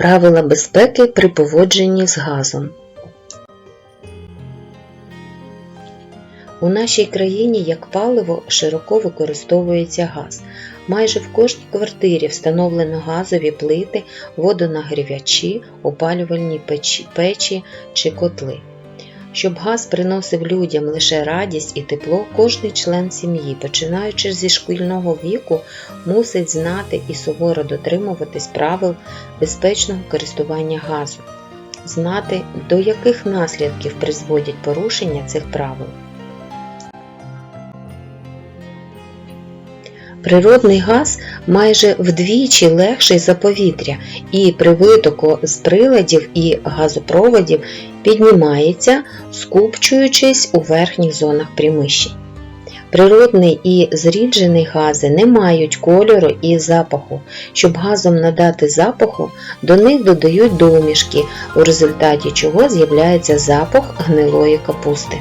Правила безпеки при поводженні з газом. У нашій країні як паливо широко використовується газ. Майже в кожній квартирі встановлено газові плити, водонагрівачі, опалювальні печі, печі чи котли. Щоб газ приносив людям лише радість і тепло, кожний член сім'ї, починаючи зі шкільного віку, мусить знати і суворо дотримуватись правил безпечного користування газу, знати, до яких наслідків призводять порушення цих правил. Природний газ майже вдвічі легший за повітря і при витоку з приладів і газопроводів піднімається, скупчуючись у верхніх зонах приміщень. Природний і зріджений гази не мають кольору і запаху. Щоб газом надати запаху, до них додають домішки, у результаті чого з'являється запах гнилої капусти.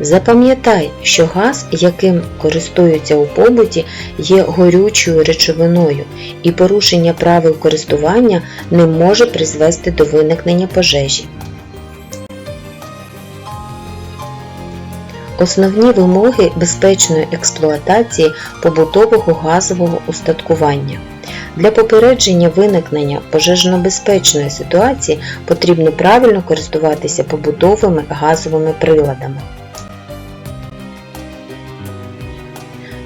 Запам'ятай, що газ, яким користуються у побуті, є горючою речовиною, і порушення правил користування не може призвести до виникнення пожежі. Основні вимоги безпечної експлуатації побутового газового устаткування. Для попередження виникнення пожежно-безпечної ситуації потрібно правильно користуватися побутовими газовими приладами.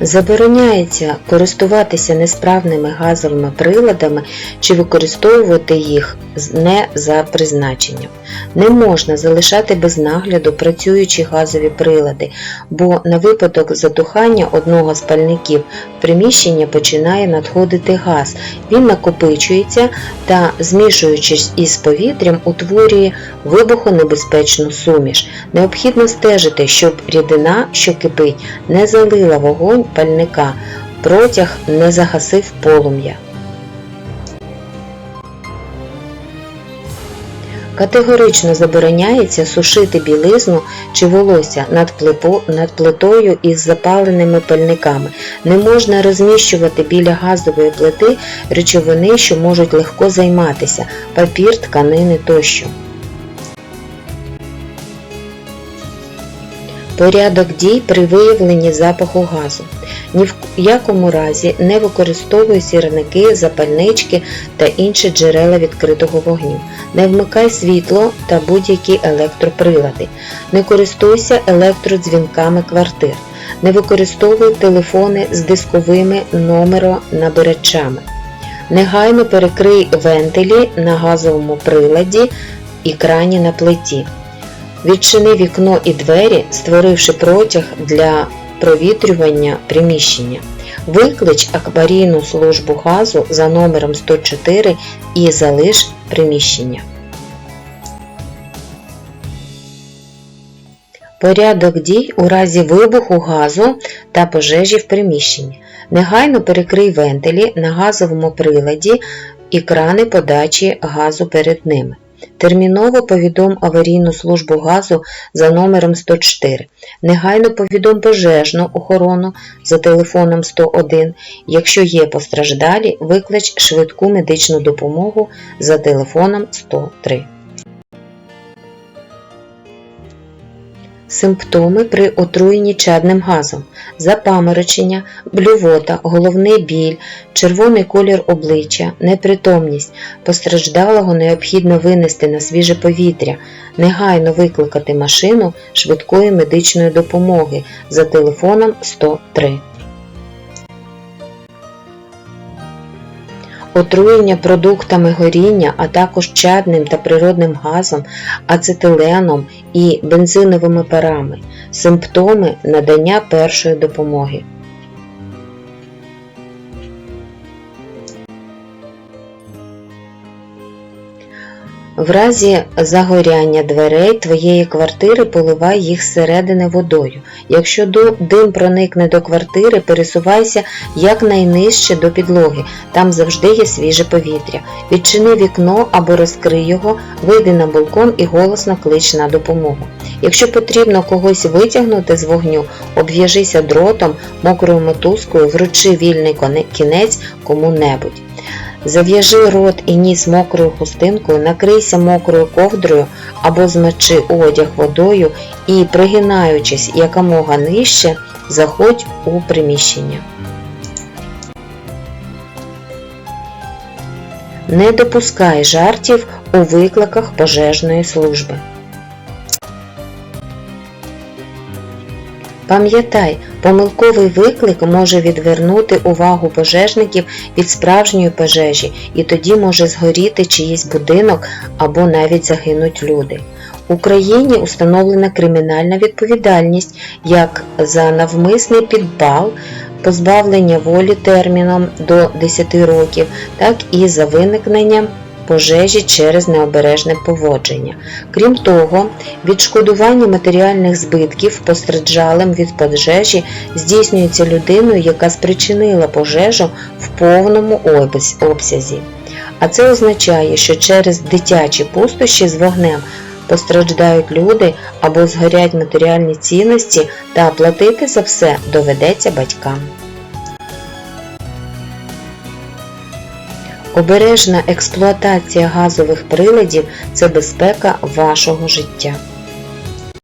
Забороняється користуватися несправними газовими приладами чи використовувати їх не за призначенням. Не можна залишати без нагляду працюючі газові прилади, бо на випадок затухання одного з пальників в приміщення починає надходити газ. Він накопичується та, змішуючись із повітрям, утворює вибухонебезпечну суміш. Необхідно стежити, щоб рідина, що кипить, не залила вогонь пальника, протяг не загасив полум'я. Категорично забороняється сушити білизну чи волосся над, над плитою із запаленими пальниками. Не можна розміщувати біля газової плити речовини, що можуть легко займатися, папір, тканини тощо. Порядок дій при виявленні запаху газу. Ні в якому разі не використовуй сірники, запальнички та інші джерела відкритого вогню. Не вмикай світло та будь-які електроприлади. Не користуйся електродзвінками квартир. Не використовуй телефони з дисковими номеронабирачами. Негайно перекрий вентилі на газовому приладі і крані на плиті. Відчини вікно і двері, створивши протяг для провітрювання приміщення. Виклич аварійну службу газу за номером 104 і залиш приміщення. Порядок дій у разі вибуху газу та пожежі в приміщенні. Негайно перекрий вентилі на газовому приладі і крани подачі газу перед ними. Терміново повідом аварійну службу газу за номером 104. Негайно повідом пожежну охорону за телефоном 101. Якщо є постраждалі, виклич швидку медичну допомогу за телефоном 103. Симптоми при отруєнні чадним газом, запаморочення, блювота, головний біль, червоний колір обличчя, непритомність, постраждалого необхідно винести на свіже повітря, негайно викликати машину швидкої медичної допомоги за телефоном 103. Отруєння продуктами горіння, а також чадним та природним газом, ацетиленом і бензиновими парами. Симптоми надання першої допомоги. В разі загоряння дверей твоєї квартири поливай їх зсередини водою. Якщо дим проникне до квартири, пересувайся якнайнижче до підлоги. Там завжди є свіже повітря. Відчини вікно або розкрий його, вийди на балкон і голосно клич на допомогу. Якщо потрібно когось витягнути з вогню, обв'яжися дротом, мокрою мотузкою, вручи вільний кінець кому-небудь. Зав'яжи рот і ніс мокрою хустинкою, накрийся мокрою ковдрою або змочи одяг водою і, пригинаючись якомога нижче, заходь у приміщення. Не допускай жартів у викликах пожежної служби. Пам'ятай, помилковий виклик може відвернути увагу пожежників від справжньої пожежі, і тоді може згоріти чиїсь будинок або навіть загинуть люди. В Україні установлена кримінальна відповідальність як за навмисний підпал, позбавлення волі терміном до 10 років, так і за виникнення пожежі через необережне поводження. Крім того, відшкодування матеріальних збитків постраждалим від пожежі здійснюється людиною, яка спричинила пожежу в повному обсязі. А це означає, що через дитячі пустощі з вогнем постраждають люди або згорять матеріальні цінності, та платити за все доведеться батькам. Обережна експлуатація газових приладів це безпека вашого життя.